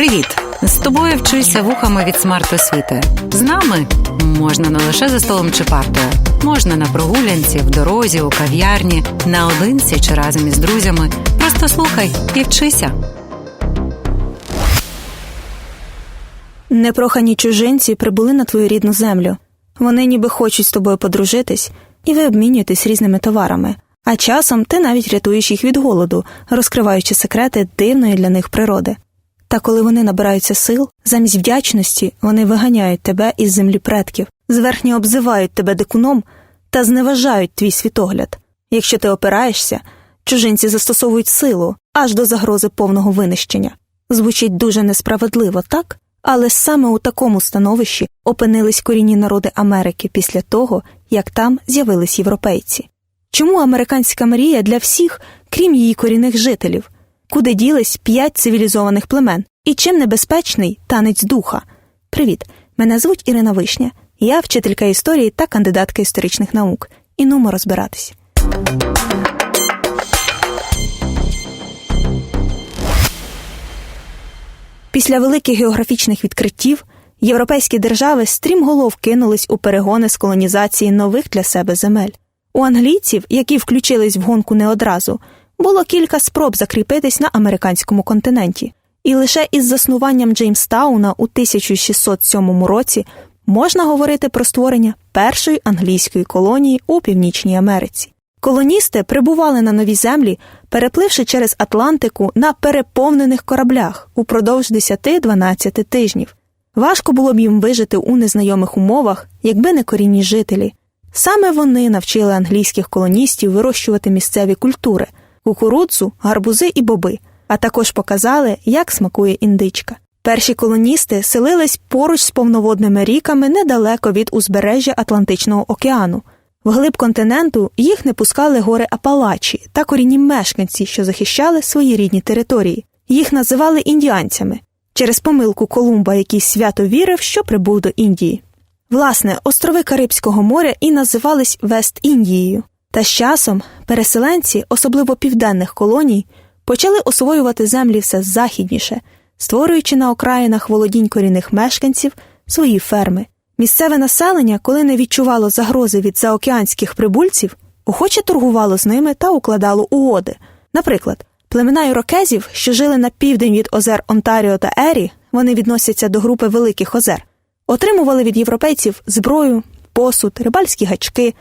Привіт! З тобою вчуся вухами від смарт-освіти. З нами можна не лише за столом чи партою, можна на прогулянці, в дорозі, у кав'ярні, наодинці чи разом із друзями. Просто слухай і вчися. Непрохані чужинці прибули на твою рідну землю. Вони ніби хочуть з тобою подружитись, і ви обмінюєтесь різними товарами. А часом ти навіть рятуєш їх від голоду, розкриваючи секрети дивної для них природи. Та коли вони набираються сил, замість вдячності вони виганяють тебе із землі предків, зверхньо обзивають тебе дикуном та зневажають твій світогляд. Якщо ти опираєшся, чужинці застосовують силу аж до загрози повного винищення. Звучить дуже несправедливо, так? Але саме у такому становищі опинились корінні народи Америки після того, як там з'явились європейці. Чому американська мрія для всіх, крім її корінних жителів? Куди ділись п'ять цивілізованих племен? І чим небезпечний танець духа? Привіт! Мене звуть Ірина Вишня. Я вчителька історії та кандидатка історичних наук. І нумо розбиратись. Після великих географічних відкриттів європейські держави стрімголов кинулись у перегони з колонізації нових для себе земель. У англійців, які включились в гонку не одразу, було кілька спроб закріпитись на американському континенті, і лише із заснуванням Джеймстауна у 1607 році можна говорити про створення першої англійської колонії у Північній Америці. Колоністи прибували на нові землі, перепливши через Атлантику на переповнених кораблях упродовж 10-12 тижнів. Важко було б їм вижити у незнайомих умовах, якби не корінні жителі. Саме вони навчили англійських колоністів вирощувати місцеві культури кукурудзу, гарбузи і боби, а також показали, як смакує індичка. Перші колоністи селились поруч з повноводними ріками недалеко від узбережжя Атлантичного океану. Вглиб континенту їх не пускали гори Апалачі та корінні мешканці, що захищали свої рідні території. Їх називали індіанцями через помилку Колумба, який свято вірив, що прибув до Індії. Власне, острови Карибського моря і називались Вест-Індією. Та з часом переселенці, особливо південних колоній, почали освоювати землі все західніше, створюючи на окраїнах володінь корінних мешканців свої ферми. Місцеве населення, коли не відчувало загрози від заокеанських прибульців, охоче торгувало з ними та укладало угоди. Наприклад, племена ірокезів, що жили на південь від озер Онтаріо та Ері, вони відносяться до групи Великих Озер, отримували від європейців зброю, посуд, рибальські гачки,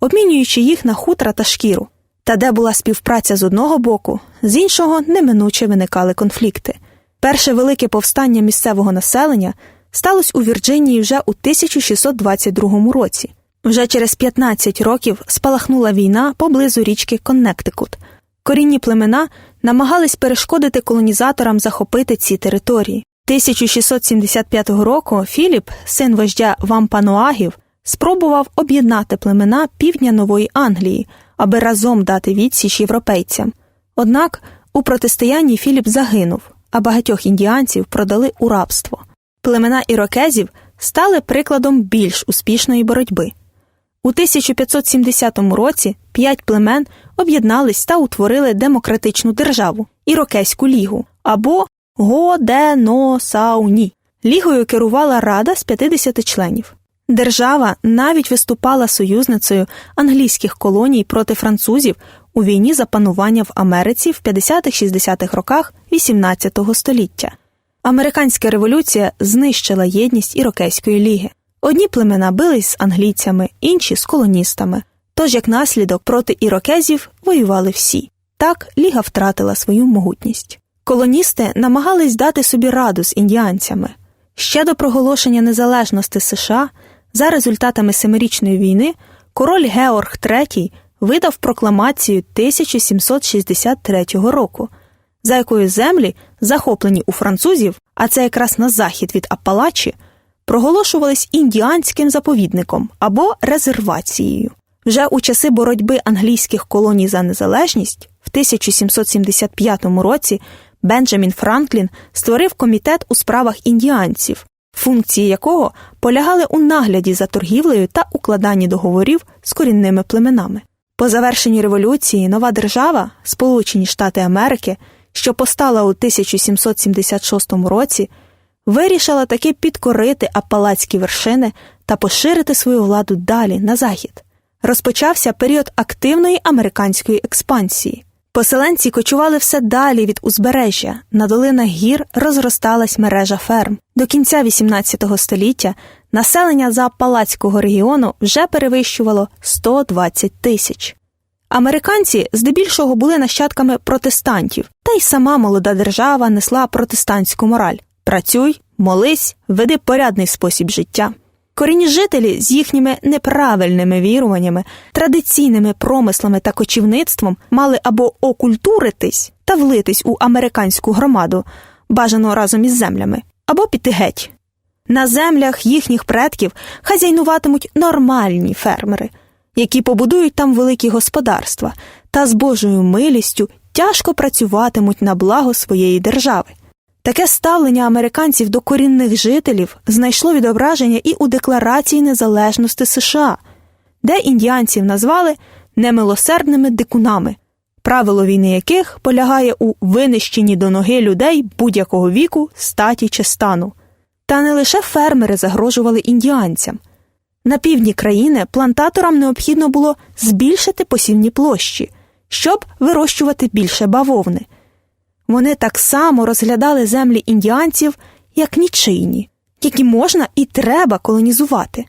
обмінюючи їх на хутра та шкіру. Та де була співпраця з одного боку, з іншого неминуче виникали конфлікти. Перше велике повстання місцевого населення сталося у Вірджинії вже у 1622 році. Вже через 15 років спалахнула війна поблизу річки Коннектикут. Корінні племена намагались перешкодити колонізаторам захопити ці території. 1675 року Філіп, син вождя Вампануагів, спробував об'єднати племена півдня Нової Англії, аби разом дати відсіч європейцям. Однак у протистоянні Філіп загинув, а багатьох індіанців продали у рабство. Племена ірокезів стали прикладом більш успішної боротьби. У 1570 році п'ять племен об'єднались та утворили демократичну державу Ірокезьку лігу або Годеносауні. Лігою керувала рада з 50 членів. Держава навіть виступала союзницею англійських колоній проти французів у війні за панування в Америці в 50-60-х роках XVIII століття. Американська революція знищила єдність Ірокезької ліги. Одні племена бились з англійцями, інші з колоністами. Тож, як наслідок, проти ірокезів воювали всі. Так ліга втратила свою могутність. Колоністи намагались дати собі раду з індіанцями. Ще до проголошення незалежності США, за результатами Семирічної війни, король Георг III видав прокламацію 1763 року, за якою землі, захоплені у французів, а це якраз на захід від Апалачі, проголошувались індіанським заповідником або резервацією. Вже у часи боротьби англійських колоній за незалежність в 1775 році Бенджамін Франклін створив комітет у справах індіанців, функції якого полягали у нагляді за торгівлею та укладанні договорів з корінними племенами. По завершенні революції нова держава, Сполучені Штати Америки, що постала у 1776 році, вирішила таки підкорити апалацькі вершини та поширити свою владу далі на захід. Розпочався період активної американської експансії. Поселенці кочували все далі від узбережжя. На долинах гір розросталась мережа ферм. До кінця XVIII століття населення Заапалацького регіону вже перевищувало 120 тисяч. Американці здебільшого були нащадками протестантів, та й сама молода держава несла протестантську мораль працюй, молись, веди порядний спосіб життя. Корінні жителі з їхніми неправильними віруваннями, традиційними промислами та кочівництвом мали або окультуритись та влитись у американську громаду, бажано разом із землями, або піти геть. На землях їхніх предків хазяйнуватимуть нормальні фермери, які побудують там великі господарства та з Божою милістю тяжко працюватимуть на благо своєї держави. Таке ставлення американців до корінних жителів знайшло відображення і у Декларації незалежності США, де індіанців назвали немилосердними дикунами, правило війни яких полягає у винищенні до ноги людей будь-якого віку, статі чи стану. Та не лише фермери загрожували індіанцям. На півдні країни плантаторам необхідно було збільшити посівні площі, щоб вирощувати більше бавовни. Вони так само розглядали землі індіанців як нічийні, які можна і треба колонізувати.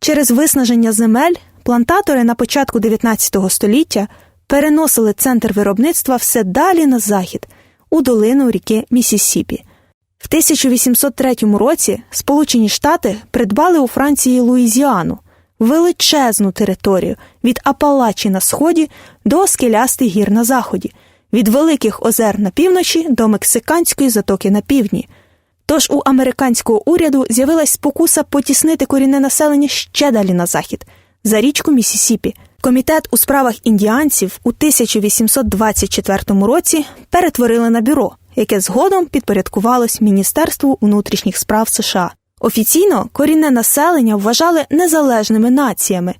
Через виснаження земель плантатори на початку 19 століття переносили центр виробництва все далі на захід, у долину ріки Місісіпі. В 1803 році Сполучені Штати придбали у Франції Луїзіану величезну територію від Апалачі на сході до скелястих гір на заході, від Великих озер на півночі до Мексиканської затоки на півдні. Тож у американського уряду з'явилась спокуса потіснити корінне населення ще далі на захід, за річку Місісіпі. Комітет у справах індіанців у 1824 році перетворили на бюро, яке згодом підпорядкувалось Міністерству внутрішніх справ США. Офіційно корінне населення вважали незалежними націями,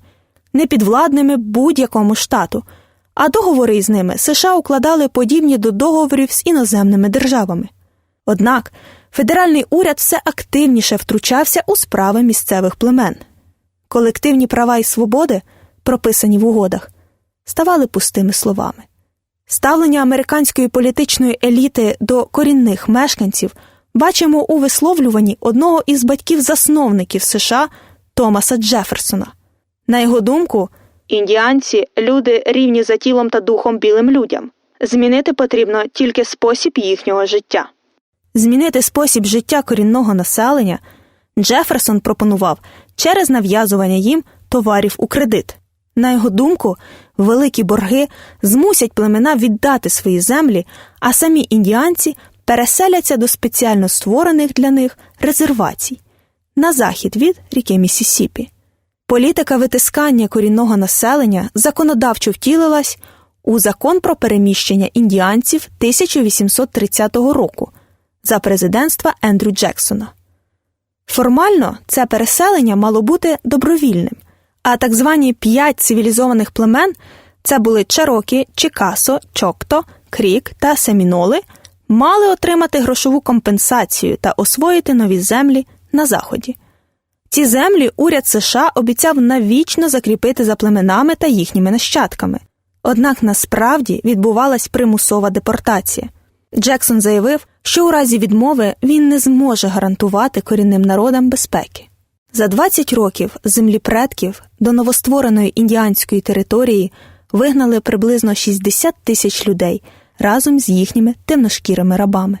непідвладними будь-якому штату, а договори із ними США укладали подібні до договорів з іноземними державами. Однак федеральний уряд все активніше втручався у справи місцевих племен. Колективні права і свободи, прописані в угодах, ставали пустими словами. Ставлення американської політичної еліти до корінних мешканців бачимо у висловлюванні одного із батьків-засновників США Томаса Джеферсона. На його думку, індіанці люди рівні за тілом та духом білим людям. Змінити потрібно тільки спосіб їхнього життя. Змінити спосіб життя корінного населення Джеферсон пропонував через нав'язування їм товарів у кредит. На його думку, великі борги змусять племена віддати свої землі, а самі індіанці переселяться до спеціально створених для них резервацій на захід від ріки Місісіпі. Політика витискання корінного населення законодавчо втілилась у закон про переміщення індіанців 1830 року за президентства Ендрю Джексона. Формально це переселення мало бути добровільним, а так звані п'ять цивілізованих племен це були Чарокі, Чикасо, Чокто, Крік та Семіноли, мали отримати грошову компенсацію та освоїти нові землі на заході. Ці землі уряд США обіцяв навічно закріпити за племенами та їхніми нащадками. Однак насправді відбувалась примусова депортація. Джексон заявив, що у разі відмови він не зможе гарантувати корінним народам безпеки. За 20 років землі предків до новоствореної індіанської території вигнали приблизно 60 тисяч людей разом з їхніми темношкірими рабами.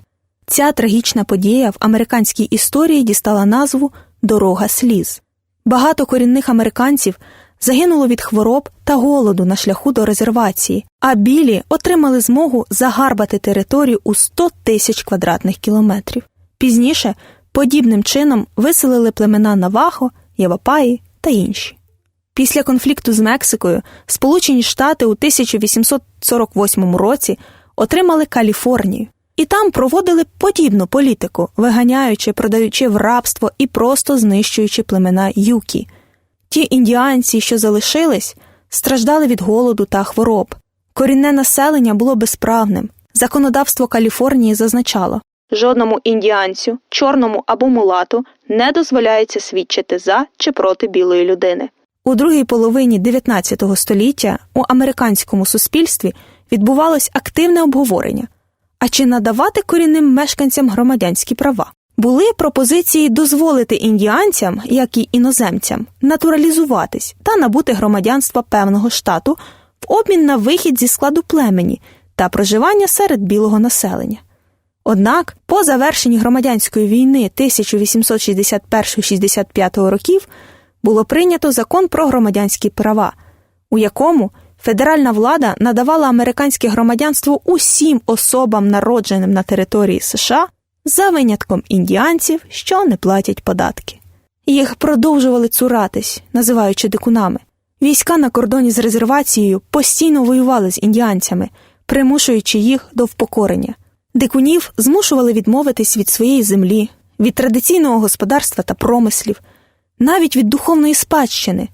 Ця трагічна подія в американській історії дістала назву Дорога сліз. Багато корінних американців загинуло від хвороб та голоду на шляху до резервації, а білі отримали змогу загарбати територію у 100 тисяч квадратних кілометрів. Пізніше подібним чином виселили племена Навахо, Явапаї та інші. Після конфлікту з Мексикою Сполучені Штати у 1848 році отримали Каліфорнію. І там проводили подібну політику, виганяючи, продаючи в рабство і просто знищуючи племена юкі. Ті індіанці, що залишились, страждали від голоду та хвороб. Корінне населення було безправним, Законодавство Каліфорнії зазначало жодному індіанцю, чорному або мулату не дозволяється свідчити за чи проти білої людини. У другій половині 19 століття у американському суспільстві відбувалось активне обговорення. А чи надавати корінним мешканцям громадянські права? Були пропозиції дозволити індіанцям, як і іноземцям, натуралізуватись та набути громадянства певного штату в обмін на вихід зі складу племені та проживання серед білого населення. Однак, по завершенні громадянської війни 1861-65 років було прийнято закон про громадянські права, у якому федеральна влада надавала американське громадянство усім особам, народженим на території США, за винятком індіанців, що не платять податки. Їх продовжували цуратись, називаючи дикунами. Війська на кордоні з резервацією постійно воювали з індіанцями, примушуючи їх до впокорення. Дикунів змушували відмовитись від своєї землі, від традиційного господарства та промислів, навіть від духовної спадщини.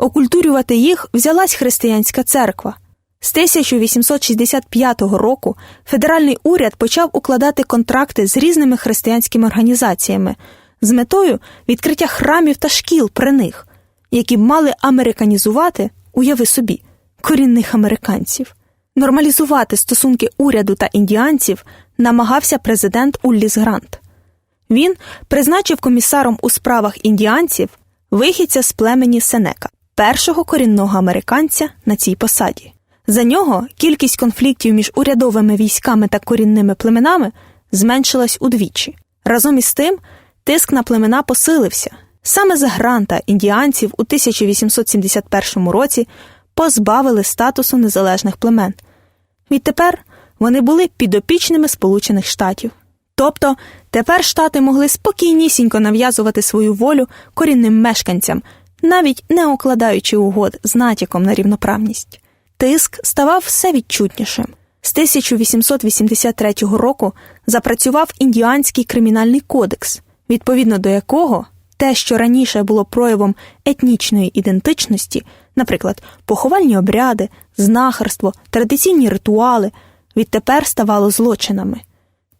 Окультурювати їх взялась християнська церква. З 1865 року федеральний уряд почав укладати контракти з різними християнськими організаціями з метою відкриття храмів та шкіл при них, які б мали американізувати, уяви собі, корінних американців. Нормалізувати стосунки уряду та індіанців намагався президент Улліс Грант. Він призначив комісаром у справах індіанців вихідця з племені Сенека, першого корінного американця на цій посаді. За нього кількість конфліктів між урядовими військами та корінними племенами зменшилась удвічі. Разом із тим, тиск на племена посилився. Саме за гранта індіанців у 1871 році позбавили статусу незалежних племен. Відтепер вони були підопічними Сполучених Штатів. Тобто тепер штати могли спокійнісінько нав'язувати свою волю корінним мешканцям, навіть не укладаючи угод з натяком на рівноправність. Тиск ставав все відчутнішим. З 1883 року запрацював індіанський кримінальний кодекс, відповідно до якого те, що раніше було проявом етнічної ідентичності, наприклад, поховальні обряди, знахарство, традиційні ритуали, відтепер ставало злочинами.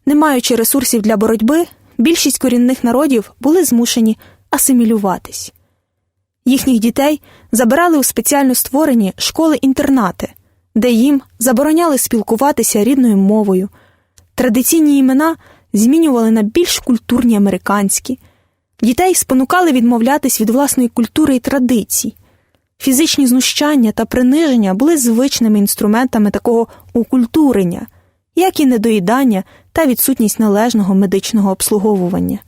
Не маючи ресурсів для боротьби, більшість корінних народів були змушені асимілюватись. Їхніх дітей забирали у спеціально створені школи-інтернати, де їм забороняли спілкуватися рідною мовою. Традиційні імена змінювали на більш культурні американські. Дітей спонукали відмовлятись від власної культури і традицій. Фізичні знущання та приниження були звичними інструментами такого укультурення, як і недоїдання та відсутність належного медичного обслуговування.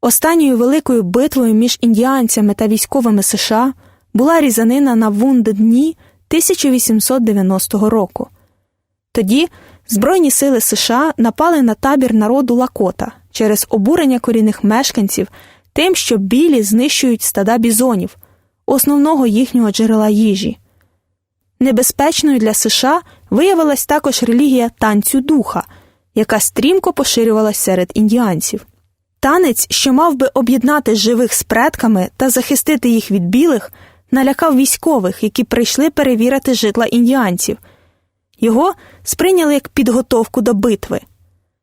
Останньою великою битвою між індіанцями та військовими США була різанина на Вундедні 1890 року. Тоді Збройні сили США напали на табір народу Лакота через обурення корінних мешканців тим, що білі знищують стада бізонів, основного їхнього джерела їжі. Небезпечною для США виявилась також релігія танцю духа, яка стрімко поширювалась серед індіанців. Танець, що мав би об'єднати живих з предками та захистити їх від білих, налякав військових, які прийшли перевірити житла індіанців. Його сприйняли як підготовку до битви.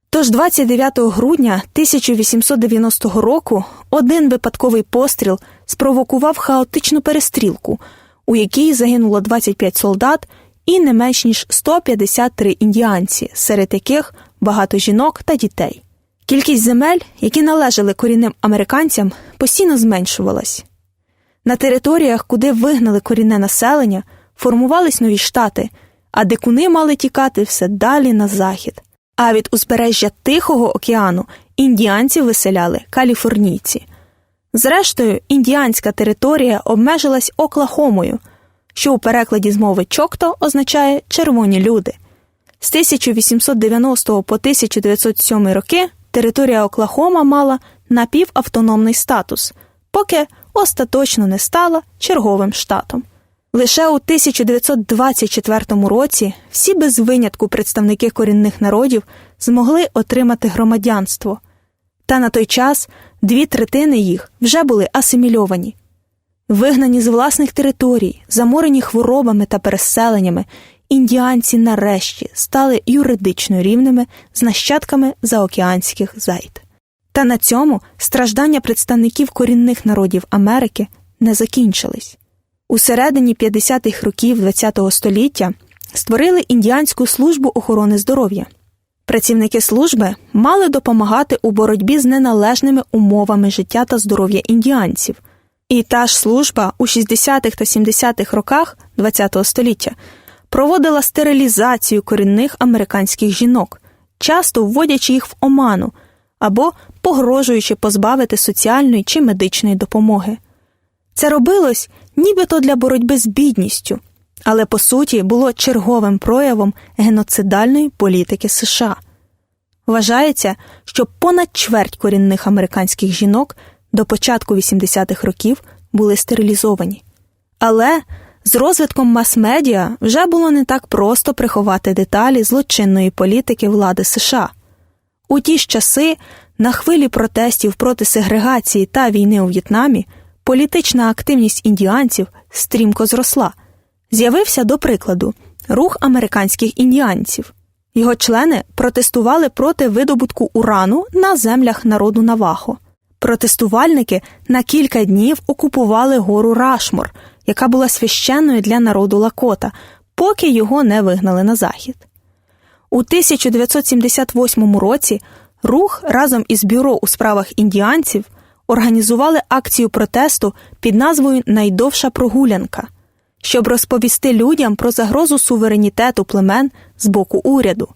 Тож 29 грудня 1890 року один випадковий постріл спровокував хаотичну перестрілку, у якій загинуло 25 солдат і не менш ніж 153 індіанці, серед яких багато жінок та дітей. Кількість земель, які належали корінним американцям, постійно зменшувалась. На територіях, куди вигнали корінне населення, формувались нові штати, а дикуни мали тікати все далі на захід. А від узбережжя Тихого океану індіанців виселяли каліфорнійці. Зрештою, індіанська територія обмежилась Оклахомою, що у перекладі з мови Чокто означає червоні люди. З 1890 по 1907 роки територія Оклахома мала напівавтономний статус, поки остаточно не стала черговим штатом. Лише у 1924 році всі без винятку представники корінних народів змогли отримати громадянство, та на той час дві третини їх вже були асимільовані. Вигнані з власних територій, заморені хворобами та переселеннями, індіанці нарешті стали юридично рівними з нащадками заокеанських зайд. Та на цьому страждання представників корінних народів Америки не закінчились. У середині 50-х років ХХ століття створили індіанську службу охорони здоров'я. Працівники служби мали допомагати у боротьбі з неналежними умовами життя та здоров'я індіанців. І та ж служба у 60-х та 70-х роках ХХ століття проводила стерилізацію корінних американських жінок, часто вводячи їх в оману або погрожуючи позбавити соціальної чи медичної допомоги. Це робилось нібито для боротьби з бідністю, але по суті було черговим проявом геноцидальної політики США. Вважається, що понад чверть корінних американських жінок до початку 80-х років були стерилізовані. Але з розвитком мас-медіа вже було не так просто приховати деталі злочинної політики влади США. У ті ж часи, на хвилі протестів проти сегрегації та війни у В'єтнамі, політична активність індіанців стрімко зросла. З'явився, до прикладу, рух американських індіанців. Його члени протестували проти видобутку урану на землях народу Навахо. Протестувальники на кілька днів окупували гору Рашмор, яка була священною для народу Лакота, поки його не вигнали на захід. У 1978 році рух разом із бюро у справах індіанців організували акцію протесту під назвою Найдовша прогулянка, щоб розповісти людям про загрозу суверенітету племен з боку уряду.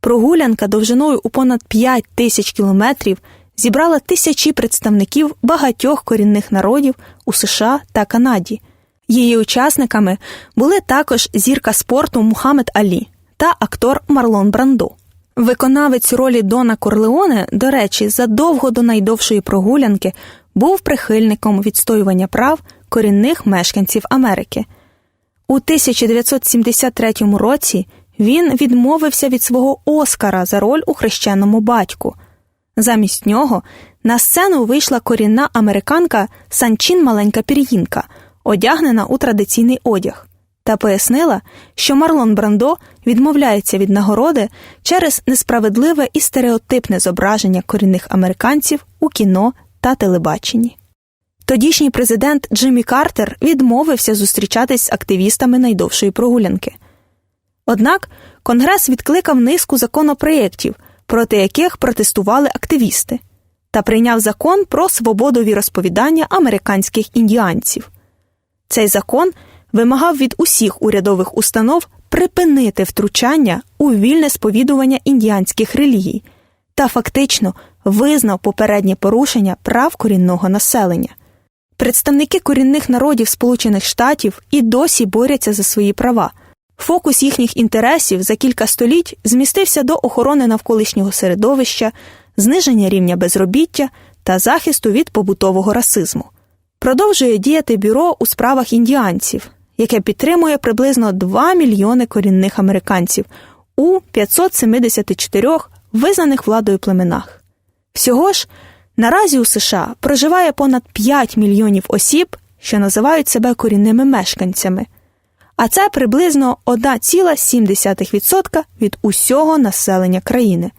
Прогулянка довжиною у понад 5 тисяч кілометрів зібрала тисячі представників багатьох корінних народів у США та Канаді. Її учасниками були також зірка спорту Мухаммед Алі та актор Марлон Брандо. Виконавець ролі Дона Корлеоне, до речі, задовго до найдовшої прогулянки був прихильником відстоювання прав корінних мешканців Америки. У 1973 році він відмовився від свого Оскара за роль у хрещеному батьку. Замість нього на сцену вийшла корінна американка Санчин Маленька Пір'їнка, одягнена у традиційний одяг, та пояснила, що Марлон Брандо відмовляється від нагороди через несправедливе і стереотипне зображення корінних американців у кіно та телебаченні. Тодішній президент Джиммі Картер відмовився зустрічатись з активістами найдовшої прогулянки. Однак Конгрес відкликав низку законопроєктів, проти яких протестували активісти, та прийняв закон про свободу віросповідання американських індіанців. Цей закон вимагав від усіх урядових установ припинити втручання у вільне сповідування індіанських релігій та фактично визнав попереднє порушення прав корінного населення. Представники корінних народів Сполучених Штатів і досі борються за свої права. Фокус їхніх інтересів за кілька століть змістився до охорони навколишнього середовища, зниження рівня безробіття та захисту від побутового расизму. Продовжує діяти бюро у справах індіанців, яке підтримує приблизно 2 мільйони корінних американців у 574 визнаних владою племенах. Всього ж наразі у США проживає понад 5 мільйонів осіб, що називають себе корінними мешканцями а це приблизно 1,7% від усього населення країни.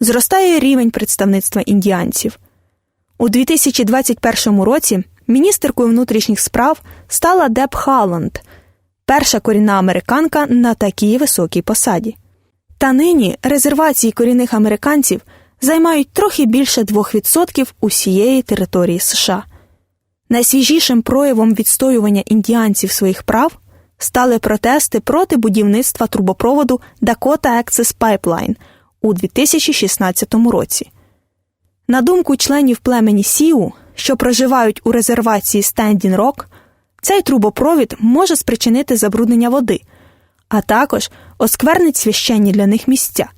Зростає рівень представництва індіанців. У 2021 році міністеркою внутрішніх справ стала Деб Халланд, перша корінна американка на такій високій посаді. Та нині резервації корінних американців займають трохи більше 2% усієї території США. Найсвіжішим проявом відстоювання індіанців своїх прав стали протести проти будівництва трубопроводу Dakota Access Pipeline у 2016 році. На думку членів племені Сіу, що проживають у резервації Стендін Рок, цей трубопровід може спричинити забруднення води, а також осквернить священні для них місця.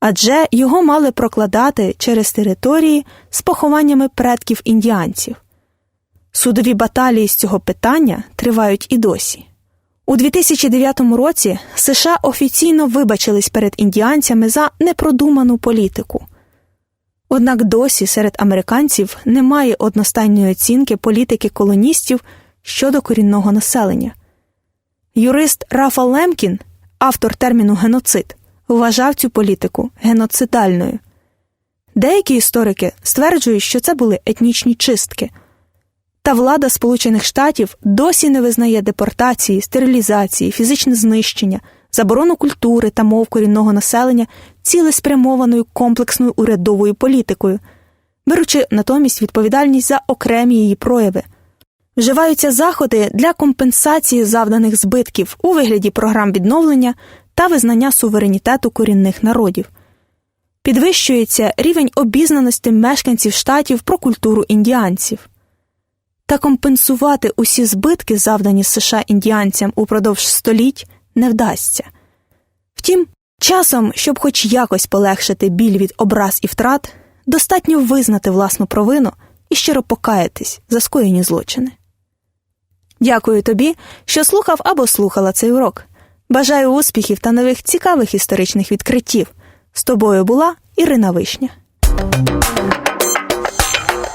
Адже його мали прокладати через території з похованнями предків індіанців. Судові баталії з цього питання тривають і досі. У 2009 році США офіційно вибачились перед індіанцями за непродуману політику. Однак досі серед американців немає одностайної оцінки політики колоністів щодо корінного населення. Юрист Рафал Лемкін, автор терміну геноцид, вважав цю політику геноцидальною. Деякі історики стверджують, що це були етнічні чистки. Та влада Сполучених Штатів досі не визнає депортації, стерилізації, фізичне знищення, заборону культури та мов корінного населення цілеспрямованою комплексною урядовою політикою, беручи натомість відповідальність за окремі її прояви. Вживаються заходи для компенсації завданих збитків у вигляді програм відновлення та визнання суверенітету корінних народів. Підвищується рівень обізнаності мешканців штатів про культуру індіанців. Та компенсувати усі збитки, завдані США індіанцям упродовж століть, не вдасться. Втім, часом, щоб хоч якось полегшити біль від образ і втрат, достатньо визнати власну провину і щиро покаятись за скоєні злочини. Дякую тобі, що слухав або слухала цей урок. Бажаю успіхів та нових цікавих історичних відкриттів. З тобою була Ірина Вишня.